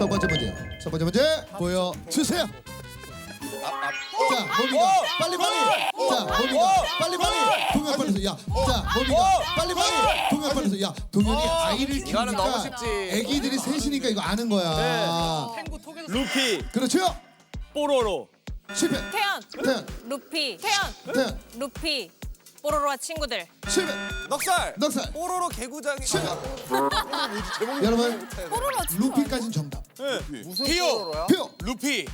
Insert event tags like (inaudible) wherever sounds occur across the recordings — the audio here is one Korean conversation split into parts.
첫 번째 문제. 첫 번째 문제 보여 주세요. 자, 범이가 빨리 빨리. 자, 범이가 빨리 빨리. 동현 빨리. 야, 자, 범이가 빨리 빨리. 동현 빨리. 야, 동현이 아이를 이거는 너무 키우니까 쉽지. 애기들이 셋이니까 이거 아는 거야. 루피, 그렇죠? 뽀로로, 실패. 태연, 태연, 루피, 태연, 태연, 루피, 뽀로로와 친구들. 실패. 넉살. 넉살. 뽀로로 개구장이. 실패. (laughs) 여러분, 뽀로로 루피까지는 정답. 무슨 피오. 뽀로로야? 표. 루피,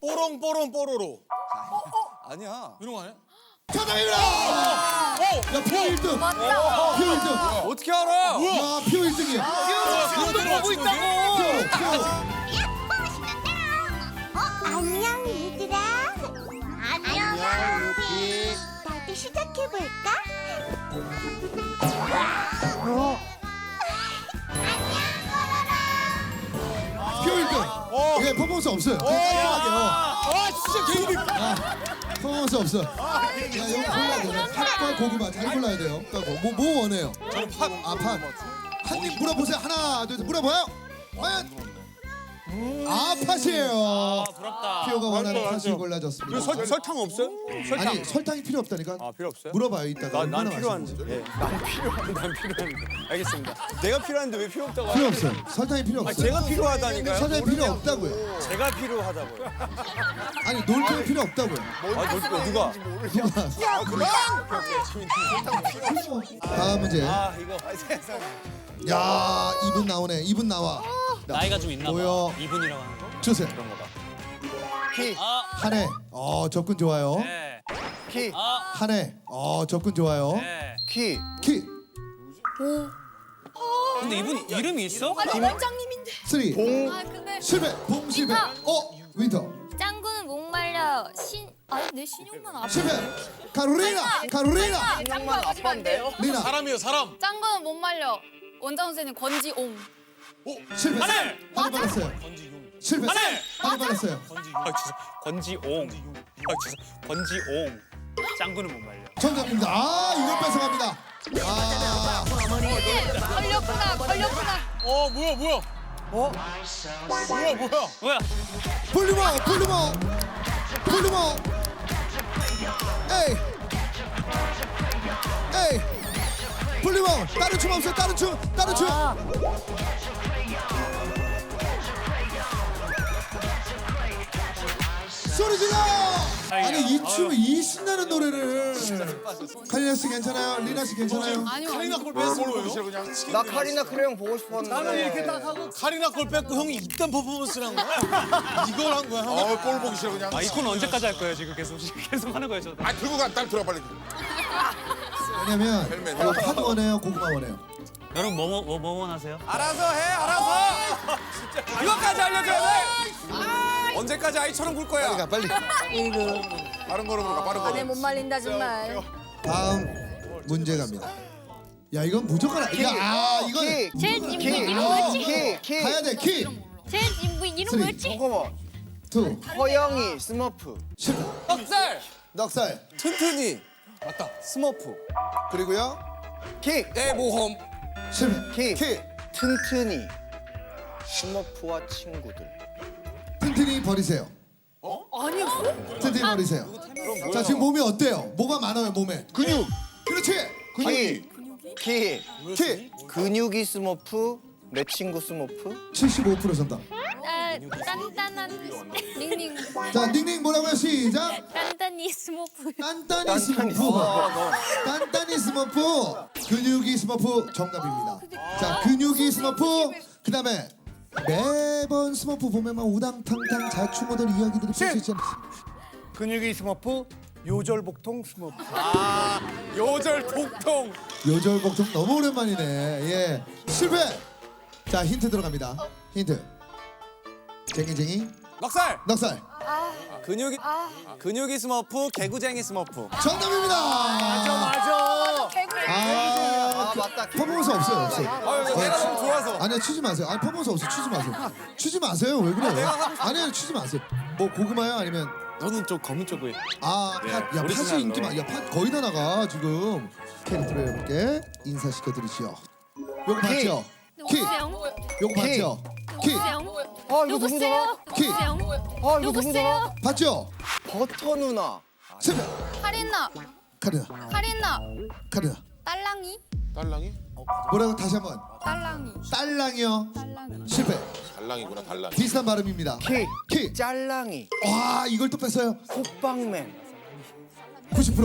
뽀롱 뽀롱 뽀로로. 아니야. 이런 거 아니야? 정답입니다. 야, 표 1등. 맞다. 표 1등. 어떻게 알아? 야, 표 1등이야. 그거 보고 있다고. 표, 표. 어, 안녕 얘들아. 안녕 루피. 나도 시작해 볼까? 표 1등. 이게 퍼포먼스 없어요. 그냥 깔끔하게요. 아 진짜 개인이. 아, 퍼포먼스 없어. 야, 여기 골라야 돼요. 팥과 고구마 잘 골라야 돼요. 뭐, 뭐 원해요? 저는 팥. 아, 팥. 한입 물어보세요. 하나, 둘, 셋. 물어봐요. 과연? 아, 팥이에요. 부럽다. 피오가 원하는 맞죠, 맞죠. 골라줬습니다. 설, 설탕 없어요? 설탕. 아니, 설탕이 필요 없다니까. 아 필요 없어요? 물어봐요, 이따가. 나, 난 얼마나 필요한지. 맛있는지. 예. 난 필요한, 난 필요한데. 알겠습니다. 내가 필요한데 왜 필요 없다고? 필요? 없어요. 설탕이 필요 아, 없어요. 제가 필요하다니까요. 설탕이 필요 없다고요. 제가 필요하다고요. 아니, 놀토 필요 없다고요. 아, 너, 누가? 다음 문제. 아, 이거. 야, 이분 나오네. 이분 나와. 나이가 좀 있나 봐. 보여. 이분이라고 하는 거. 주세요. 그런 거다. 키. 아, 한해. 어, 접근 좋아요. 네. 키. 아, 한해. 어, 접근 좋아요. 네. 키. 키. 근데 이분 이름이 있어? 원장님인데. 쓰리. 봉. 아 근데 실패. 봉 실패. 어, 윈터. 짱구는 목말려 신 아니 내 신용만 아파 실패. 카로리나. 카로리나. 짱구가 아빠인데요. 리나. 사람이에요, 사람. 짱구는 목말려 원장 선생님 권지옹 실패. 한해. 많이 받았어요. 실패. 한해. 많이 받았어요. 아, 진짜 권지옹. 아, 진짜 권지옹. 짱구는 못 말려. 정답입니다. 아, 이걸 뺏어갑니다. 아, 걸렸구나 걸렸구나 어, 뭐야, 뭐야? 어? 뭐야, 뭐야? 뭐야? 볼리머, 볼리머, 볼리머. 에이, 에이, 볼리머. 다른 춤 없어요? 다른 춤, 다른 춤. 소리 질러! 아니 이 춤을 이 신나는 노래를 카리나 씨 괜찮아요? 리나 씨 괜찮아요? 카리나 걸 뺏은 거예요? 나 카리나 크레용 보고 싶었는데. 나는 이렇게 딱 하고 카리나 걸 뺏고 형이 이딴 퍼포먼스를 한 거야? (laughs) 이걸 한 거야? 형? 볼 보기 싫어 그냥. 아, 이콘 언제까지 할 거예요? 지금 계속 (laughs) 계속 하는 거예요, 저. 아 들고 가, 딸 들어 빨리. 왜냐면. 이거 팥 원해요? 고구마 원해요? 여러분 뭐뭐 뭐 뭐 원하세요? 알아서 해. 알아서. 이거까지 알려줘야 돼. 언제까지 아이처럼 굴 거야? 가 빨리. 빠른 걸음으로 가, 빠른 걸음. 못 말린다 정말 다음 문제 갑니다. 야 이건 무조건 알- 야, 아 이건 키. 제 인물 키. 이름 뭐였지? 키. 키. 가야 돼 키. 제 인물 이름 쓰리. 뭐였지? 잠깐만. 투 허영이 스머프. 실패. 넉살. 넉살. 튼튼이. 맞다. 스머프. 그리고요 키. 대모험. 실패. 키. 키. 튼튼이. 스머프와 친구들. 튼튼히 버리세요. 아니었어? 튼튼히 버리세요. 자 지금 몸이 어때요? 뭐가 많아요 몸에? 근육. 그렇지. 키. 키. 키. 근육이 스머프. 내 친구 스머프. 75% 정답. 아 단단한 닝닝 자 닝닝 뭐라고요? 시작. 단단히 스모프 단단히 스머프. 단단히 스머프. 근육이 스머프 정답입니다. 자 근육이 스머프. 그다음에 매번 스머프 보면만 우당탕탕 자충어들 이야기들을 볼수 있잖아요. 근육이 스머프 요절 복통 스머프 요절 복통. 요절복통 너무 오랜만이네. 예. 실패. 자 힌트 들어갑니다. 힌트. 쟁이쟁이 넉살. 넉살. 근육이 근육이 스머프. 개구쟁이 스머프. 정답입니다. 맞아 아, 맞다. 퍼포먼스 없어요, 없어요. 아, 내가 좀 좋아서. 아니요, 추지 마세요. 아니 퍼포먼스 없어, 추지 마세요. 추지 마세요. 왜 그래요? 아니요, 추지 마세요. 뭐 고구마요, 아니면 저는 좀 검은 쪽을. 아, 팥, 야, 팥이 오리지널로. 인기 많. 야, 팥 거의 다 나가 지금. 캐릭터로 여러분께 인사시켜 드리시오. 요거 봤죠? 키. 옥수영 요거 봤죠? 키. 옥수영 아 이거 누구더라? 키아 이거 누구더라? 봤죠? 버터 누나. 실패. 카리나 카리나 카리나 카리나 딸랑이 달랑이? 뭐라고? 다시 한번. 딸랑이. 딸랑이요? 딸랑이. 실패. 달랑이구나 달랑이. 비슷한 발음입니다. 키. 키. 짤랑이. 와 이걸 또 뺐어요? 호빵맨. 90%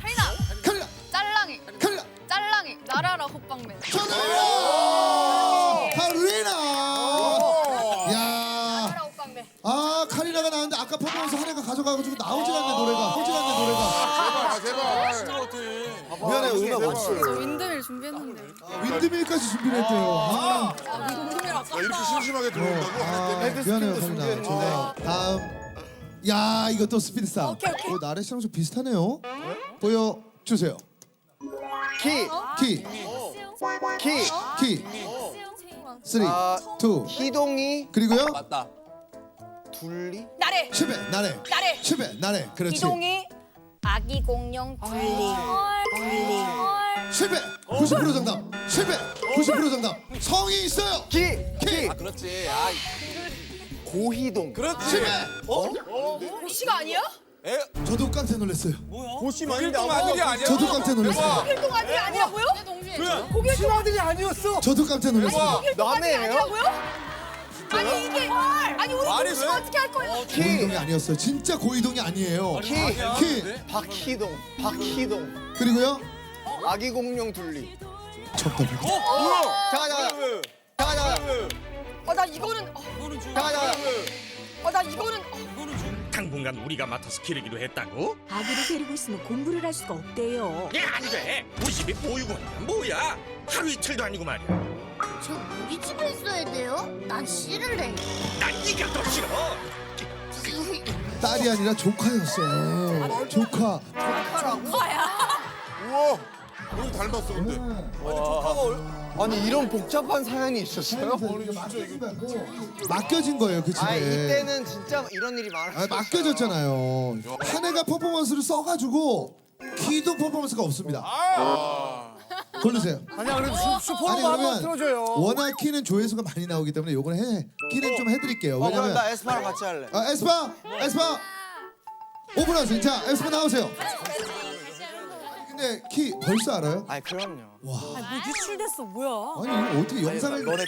카리나 카리나 딸랑이. 카리나 딸랑이. 나라라 호빵맨. 정답입니다. 카리나. 야. 나라 호빵맨. 아 카리나가 나왔는데 아까 퍼포먼스 한해가 가져가가지고 나오질 않네 노래가. 나오질 않네 노래가. 미안해 음악 없어. 저 윈드밀 준비했는데. 윈드밀까지 준비를 했대요. 아, 야, 이렇게 심심하게 들어온다고? 아 미안해요 카리나 저 다음. 야 이거 또 스피드 싸움 어, 나래 씨랑 좀 비슷하네요. 보여 주세요. 키. 키. 키. 키, 쓰리, 아, 투, 희동이. 그리고요? 맞다. 둘리. 나래. 실패, 나래, 나래. 실패, 나래, 그렇지. 이동이 아기 공룡 둘리 실패, 90% 정답. 실패, 90% 정답. 성이 있어요. 키. 키. 아 그렇지. 아 고희동. 그렇지. 실패. 고씨가 아니야? 에 저도 깜짝 놀랐어요. 고시 많이 일동 아들이 아니야? 저도 깜짝 놀랐어요. 필동 아들이 아니라고요? 친아들이 아니었어. 저도 깜짝 놀랐어요. 남해예요? 아니라고요? 아니 이게 아니 우리 말이 고씨가 돼? 어떻게 할 거예요? 키. 고이동이 아니었어요. 진짜 고이동이 아니에요. 키. 키, 박희동. 박희동. 그리고요 아기 공룡 둘리. 정답입니다. 잠깐 잠깐. 잠깐 잠깐. 어 나 이거는 어, 잠깐 잠깐. 어 나 이거는 어, 당분간 우리가 맡아서 기르기로 했다고? 아기를 데리고 있으면 공부를 할 수가 없대요. 야, 안 돼. 우리 집이 보육원이야. 뭐야? 하루 이틀도 아니고 말이야. 저 우리 집에 있어야 돼요? 난 싫은데. 난 네가 더 싫어. 딸이 아니라 조카였어요. 조카. 우와. 우리 닮았어 근데. 아니 이런 복잡한 사연이 있었어요? 맡겨진 거예요, 그 집에. 아 이때는 진짜 이런 일이 많았어요. 아, 맡겨졌잖아요. 한 해가 퍼포먼스를 써가지고 키도 퍼포먼스가 없습니다. 고르세요. 아니야 그래도 슈- 슈퍼로만 아니, 한번 틀어줘요. 워낙 키는 조회수가 많이 나오기 때문에 요거는 해 키는 좀 해드릴게요. 어 그럼 왜냐면 나 에스파랑 같이 할래. 아, 에스파 에스파 오픈하세요. 자 에스파 나오세요. 근데 키 벌써 알아요? 아이 그럼요. 뭐 유출됐어 뭐야? 아니 이거 어떻게 영상을 너네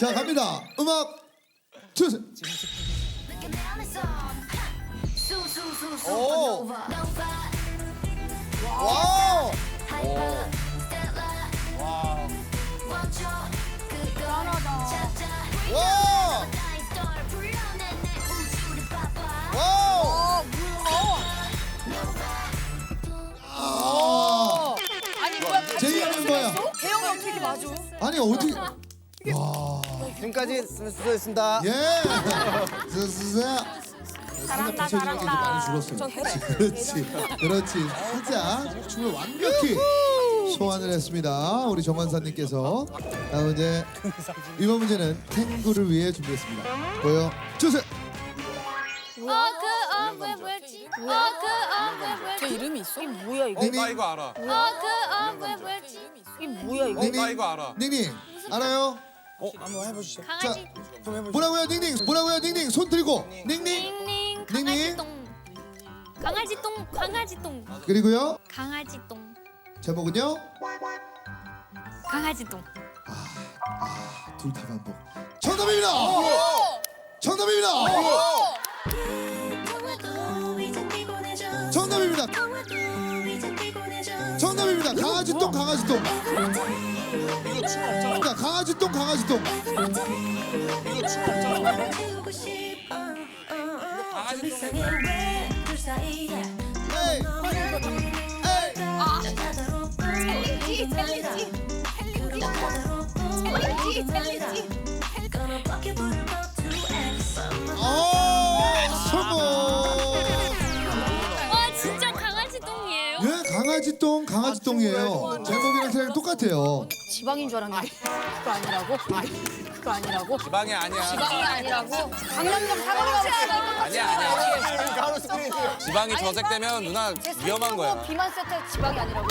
자 갑니다. 음악 주세요. 오. 와우. 와. 어떻게 이렇게 맞아? 아니 어떻게? (laughs) 지금까지 수고했습니다. 예. 스스스. 잘한다 잘한다. 많이 줄었어요. (laughs) 그렇지, 그렇지. 살짝 춤을 완벽히 소화를 했습니다. 우리 정관사님께서 다음 이제 이번 문제는 탱구를 위해 준비했습니다. 보여 주세요. 어그어왜 뭐였지 어그어왜 뭐였지 이름이 있어? 이게 뭐야 이거? 어, 나 이거 알아. 어그어왜 뭐였지 이게 뭐야 이거? 어, 나 이거 알아. 닝닝 알아요? 어 한번 해보시죠. 강아지 뭐라고요, 닝닝? 뭐라고요, 닝닝? 손 들고, 닝닝. 닝닝 닝닝. 강아지 똥 강아지 똥 강아지 똥 그리고요 강아지 똥 제목은요 강아지 똥 둘 다 반복. 정답입니다. 정답입니다. 정답입니다. 정답입니다. 강아지 똥, 강아지 똥. 자, 강아지 똥, 강아지 똥. 에이, 에이. 챌린지 챌린지 챌린지 챌린지 아, 성공. 강아지 똥, 강아지 똥이에요. 제목이랑 트랙 똑같아요. 지방인 줄 알았는데 그거 아니라고? 그거 아니라고? 지방이 아니야. 지방이 아니라고? 강남역 사거리가 아니야 아니야. 지방이 저색되면 누나 위험한 거야. 비만 세트 지방이 아니라고?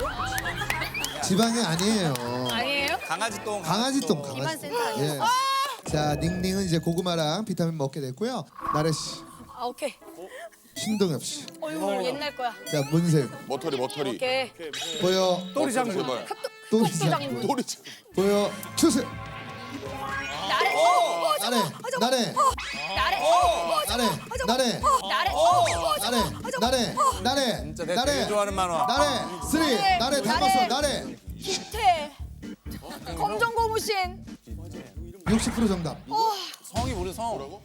지방이 아니에요. 아니에요? 강아지 똥. 강아지 똥, 강아지 똥. 예. 자, 닝닝은 이제 고구마랑 비타민 먹게 됐고요. 나래 씨, 아 오케이. 신동엽 씨, 어이구 옛날 거야. 자 문세윤. 머터리 머터리. 오케이. 보여. 또리 장군. 제발. 또리 장군. 장군. 또리. 보여. 추세 나래. 어, 나래. 나래. 나래. 어, 나래. 나래. 나래. 어, 나래. 나래. 나래. 진짜 내가 되게 나래 좋아하는 만화. 나래. 쓰리. 나래. 닮았어. 나래. 기태. 검정 고무신. 60% 정답. 성이 뭐래 성?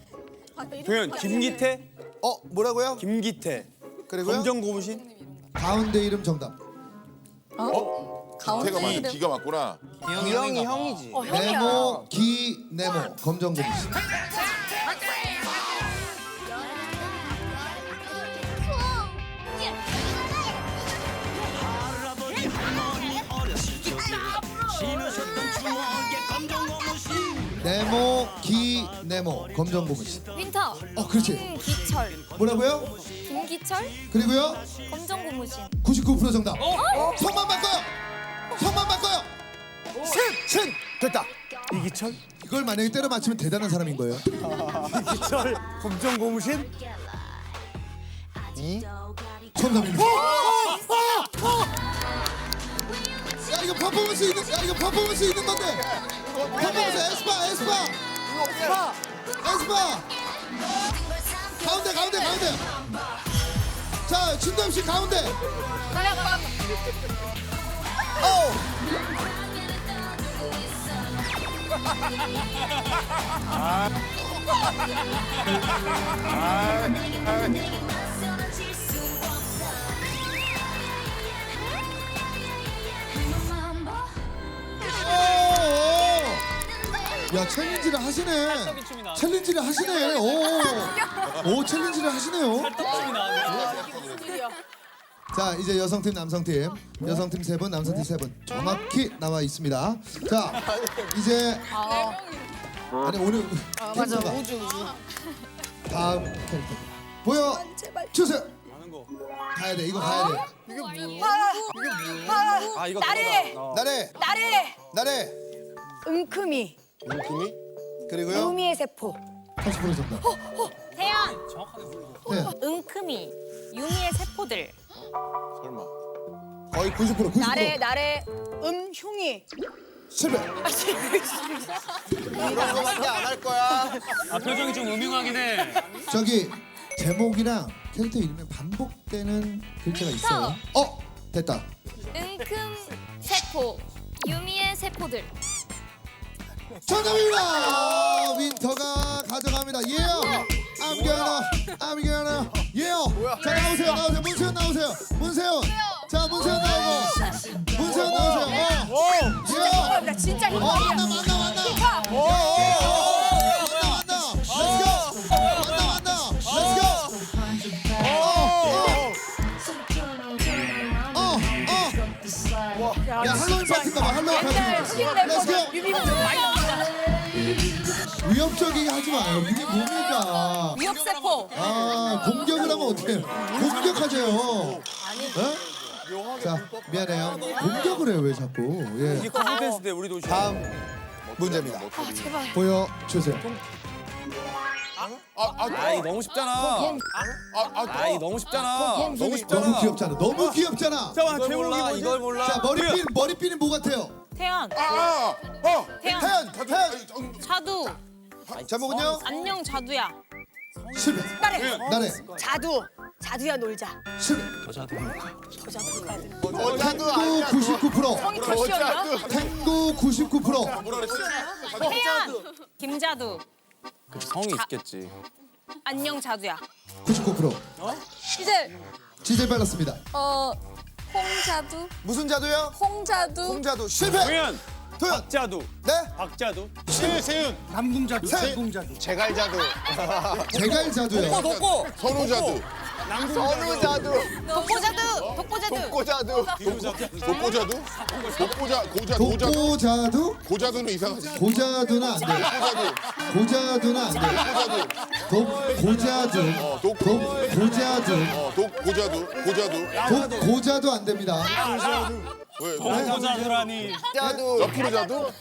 동현 김기태? 어 뭐라고요? 김기태. 그리고요? 검정 고무신? 가운데 이름 정답 태가 많이 기가 막구나. 이형이 형이지. 어 형이야. 네모 기 네모 검정 고무신 네모 기 네모 검정 고무신 윈터. 어 그렇지. 김기철. 뭐라고요? 김기철. 그리고요? 검정 고무신. 99% 정답. 성만 바꿔요. 성만 바꿔요. 신! 됐다. 이기철? 이걸 만약에 때려 맞히면 대단한 사람인 거예요. (laughs) 이기철? 검정 고무신? 정답입니다. 야 이거 퍼포먼스 있는 야 이거 퍼포먼스 있는 건데. 퍼포먼스 에스파 에스파 에스파 가운데 가운데 가운데. 자 진담 씨 가운데. 오, 오. 야 챌린지를 하시네. 챌린지를 하시네. 오, (laughs) 오 챌린지를 하시네요. 자 이제 여성팀 남성팀. 여성팀 세 분 남성팀 세 분. 정확히 나와 있습니다. 자 이제 아니 오늘 캐릭터가 다음 캐릭터. 보여 주세요. 가야 돼. 이거 가야 돼. 아 이거 나래. 그거다. 나래. 나래. 나래. 은큼이. 용품이? 그리고요. 의미의 세포. 80% 정답 태연. 네 은큼이. 유미의 세포들. 설마. 거의 90% 90% 나래 나래. 음흉이. 실패 그런 거밖에 안 할 거야. 아 표정이 좀 음흉하긴 해. 저기 제목이랑 캐릭터 이름에 반복되는 글자가 있어요 어 됐다 은큼 세포. 유미의 세포들. 정답입니다. 윈터가 가져갑니다. 예요. 암견아, 암견아, 예요. 자 나오세요, 나오세요. 문세윤 나오세요. 문세윤. 자 문세윤 나오고. 문세윤 나오세요. 어. 예요. 나 진짜 어 힙합이야. 만나 만나 만나. 예. 만나 만나. Let's go. 만나 만나. Let's go. 어, 어. 야 할로윈 파티인가 봐. 할로윈 옛날 파티. Let's go. 뮤비가 좀 많이. 위협적이게 하지 마요. 이게 뭡니까? 위협 세포. 아 공격을 하면 어떡해요? 공격하세요. 어? 자 미안해요. 공격을 해요 왜 자꾸? 예. 우리도 다음 문제입니다. 보여 주세요. 아, 아, 아 이거 너무 쉽잖아. 아, 아, 아 이거 너무 쉽잖아. 너무 쉽잖아. 너무 귀엽잖아. 너무 귀엽잖아. 잠깐만 이걸 제목이 몰라, 뭐지? 이걸 몰라. 자 머리핀 머리핀이 뭐 같아요? 태연. 아, 어. 태연. 태연 태연 자두. 제목은요? 안녕 자두야. 실패. 나래. 나래 자두. 자두야 놀자. 실패. 어자도 탱고 99%. 성이 캡션이야? 탱고 99%. 뭐라 그랬지? 태연. 김자두. 성이 있겠지. 안녕 자두야. 99%. 이제 지젤 발랐습니다. 어 홍자두. 무슨 자도요? 홍자두. 홍자도 실패. 동현. 도현. 박자두. 네. 박자두. 세윤. 남궁자도. 세궁자도. 제갈자도. (laughs) 제갈 자두요. 독고. 선우자두. 선우자도. 독보자두. 독보자두. 꼬자도. 독고자두? 독고자, 고자, 고자, 독고자두? 고자두는 이상하지. 고자두는 안 돼. 고자두는 안 돼. 독 고자두. 어, 독, 독고자두. 어, 독, 고자두, 고자두. 독 고자도 안 됩니다. 왜? 동자도라니. 자두. 옆으로 자도?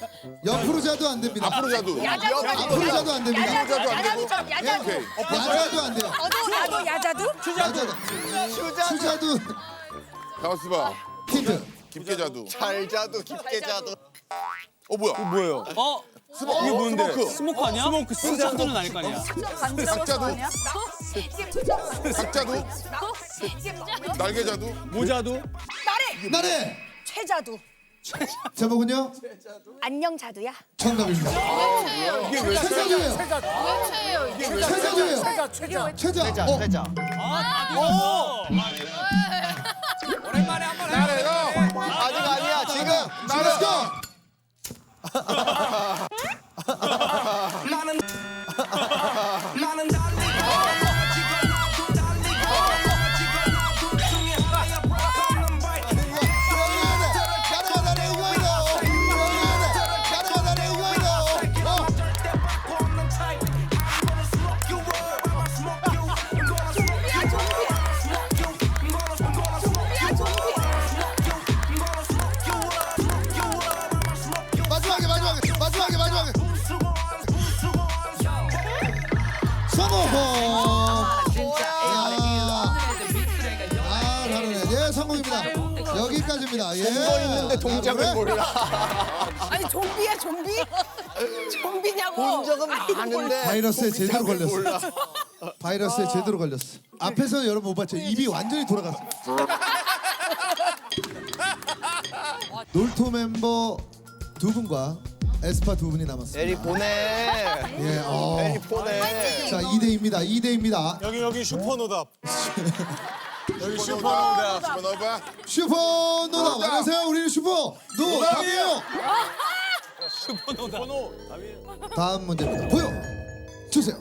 옆으로 자도 안 됩니다. 앞으로 자도? 앞으로 자도 안 됩니다. 앞으로 자도 안 되고? 야자도. 오케이. 야자도 안 돼요. 나도 나도 야자도. 야자도. 추자도 가만있어 봐. 힌트. 깊게 자도. 잘 자두 깊게 자두. 어 뭐야? 뭐예요? 어? 스모크. 이게 뭔데? 스모크. 스모크 아니야? 스모크 스모크는 아닐 거 아니야. 닭자도? 닭자도? 날개자도? 모자도? 나래. 최자두. 제목은요? 안녕 자두야. 정답입니다. 최자도예요. 최자도예요. 최자. 어, 최자. 오랜만에 한번 해. 나래요. 아직 아니야 지금. 따 (laughs) 성공 아 다르네 예 성공입니다 여기까지입니다 예 있는데 동작을 몰라. 아니 좀비야 좀비? 좀비냐고. 본 적은 많은데. 바이러스에 제대로 걸렸어 몰라. 바이러스에 제대로 걸렸어 앞에서 여러분 못 봤죠 입이 완전히 돌아갔어 놀토 멤버 두 분과 에스파 두 분이 남았습니다 에리 보내. 예, 어. 에리 보내. 자 2대입니다 2대입니다 여기 여기 슈퍼노답. (laughs) 여기 슈퍼노다. 슈퍼노답. 슈퍼노바. 슈퍼 노답 안녕하세요 우리는 슈퍼 노답이에요 다음 문제입니다 보여 주세요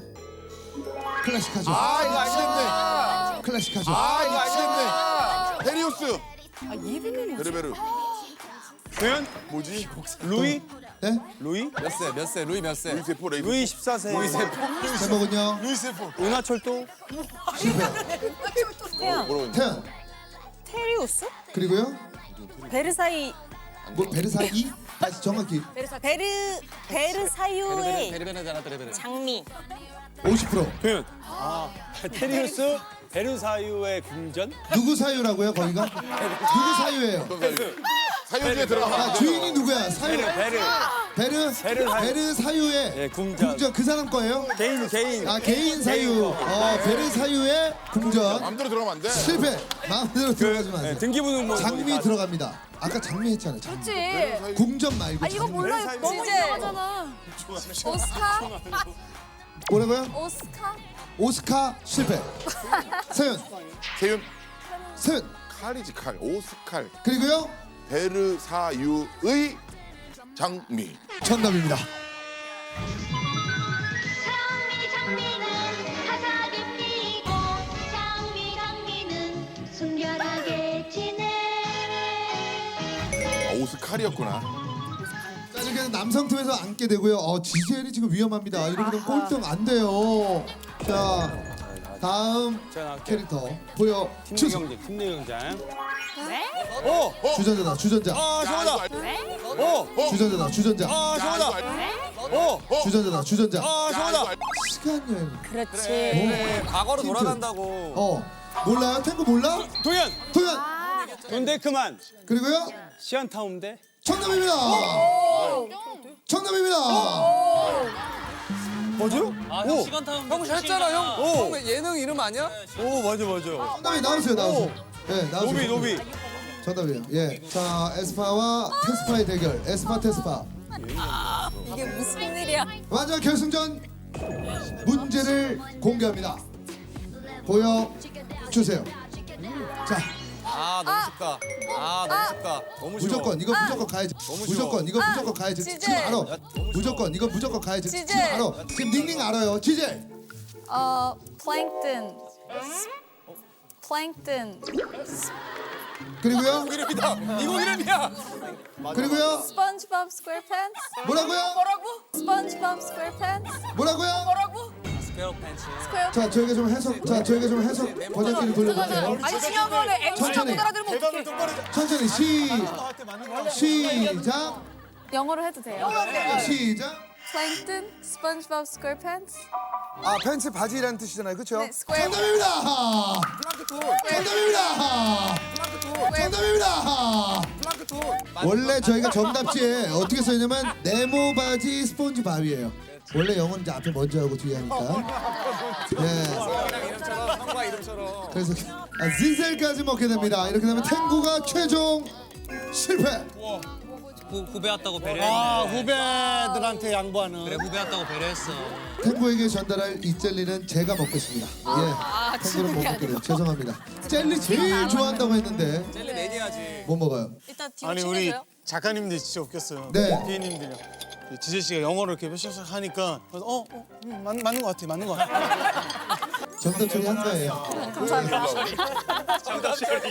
클래식하죠 아 이거 아시겠네. 클래식하죠 아 이거 아시겠네. 헤리오스. 아 이름이 베르베르. 도현? 뭐지? 루이? 네? 루이? 몇 세? 몇 세? 루이 몇 세? 루이 세포 레이드. 루이 14세. 루이 세포. 제목은요 은하철도? 실패 뭐라고 했냐? 태연 테리우스? 그리고요 베르사이 뭐 베르사이 다시 정확히 베르사 베르 베르사유의 베르베르잖아 베르베르. 장미. 50% 도현. 아, 테리우스 베르사유의 궁전? 누구 사유라고요 거기가 (laughs) 누구 사유예요 사유? 사유 중에 들어가. 아 주인이 누구야 사유 베르 베르. 베르 베르 사유. 베르 사유의 예, 궁전. 궁전 그 사람 거예요 개인 개인. 아 개인 사유 어 베르 사유의 궁전 마음대로 들어가면 안 돼. 실패 마음대로 들어가지 예, 마세요 등기부는 뭐 장미 들어갑니다 아까 장미 했잖아요 장미 궁전 말고 이거 장미. 몰라요. 너무 유명하잖아. 오스카? 뭐라고요 오스카? 오스카 실패 (laughs) 세윤 세윤 세윤 칼이지 칼. 오스칼. 그리고요 베르사유의 장미. 정답입니다 장미 장미는 화사게 피고 장미 장미는 순결하게 지내 아, 오스칼이었구나. 자 이렇게 남성 팀에서 앉게 되고요 어 지젤이 지금 위험합니다 이러면 꼴등 안 돼요 자 다음 나갈게요. 캐릭터 보여 팀내 주세요 경쟁, 팀내 경쟁. 어? 주전자다 주전자 아 저거다. 어? 주전자다 주전자 아 저거다. 어? 주전자다 주전자 아 저거다. 시간 여행 그렇지. 네, 과거로 힌트. 돌아간다고. 어 몰라요 탱고 몰라 도현. 도현 돈데크만. 그리고요 시안타운데. 정답입니다 정답입니다 뭐죠? 아, 형 시간타운. 형 했잖아 형. 형 예능 이름 아니야? 오 맞아 맞아. 정답이 나오세요 나오세요 네 나오세요 노비 노비. 정답이에요 예 자 에스파와 테스파의 대결 에스파 테스파 이게 무슨 일이야? 마지막 결승전 문제를 공개합니다. 보여 주세요. 자, 아 너무 쉽다. 아 너무 쉽다. 너무 쉬워. 무조건 이거 무조건 가야지. 무조건 이거 무조건 가야지. 지젤. 지금 알아. 무조건 이거 무조건 가야지. 지금. 알아. 지금 닝닝 알아요. 지젤. 어, 플랭크ton. 플랭크ton. 그리고요. 이름이다. 이거 이름이야. 그리고요. 스펀지밥 스퀘어팬츠. 뭐라고요? 뭐라고? 스펀지밥 스퀘어팬츠. 뭐라고요? 뭐라고? 스퀘어 팬츠. 자 저희가 좀 해석 자 저희가 좀 해석 번역기를 돌려볼게요 아니 중요한 거는 MC가 천천히. 못 알아들으면 어떡해. 천천히 시 시작 영어로 해도 돼요. 시작 Plankton, SpongeBob SquarePants. 아 팬츠 바지라는 뜻이잖아요, 그렇죠? 네, Square. 정답입니다. 정답입니다. 정답입니다. 원래 저희가 정답지에 어떻게 써있냐면 네모 바지 스폰지 바위예요. 원래 영어는 이제 앞에 먼저 하고 뒤에 하니까. (laughs) 네. 그래서 아, zin셀까지 먹게 됩니다. 이렇게 되면 탱구가 최종 실패 후배 왔다고 아 후배들한테 양보하는. 후배 왔다고 배려했어. 탱구에게 전달할 이 젤리는 제가 먹겠습니다 예 탱구는 못 먹게 돼요 죄송합니다 (laughs) 젤리 제일 좋아한다고 했는데 젤리 매니아지. 못 먹어요 일단 뒤로 아니 우리 친해져요. 작가님들 진짜 웃겼어요. 네. 피디님들이요. 지재 씨가 영어를 이렇게 몇씩 하니까 그래서 어, 어 음, 맞, 맞는 것 같아, 맞는 것 같아. (laughs) (laughs) 정답 처리 한 거예요 정답 처리.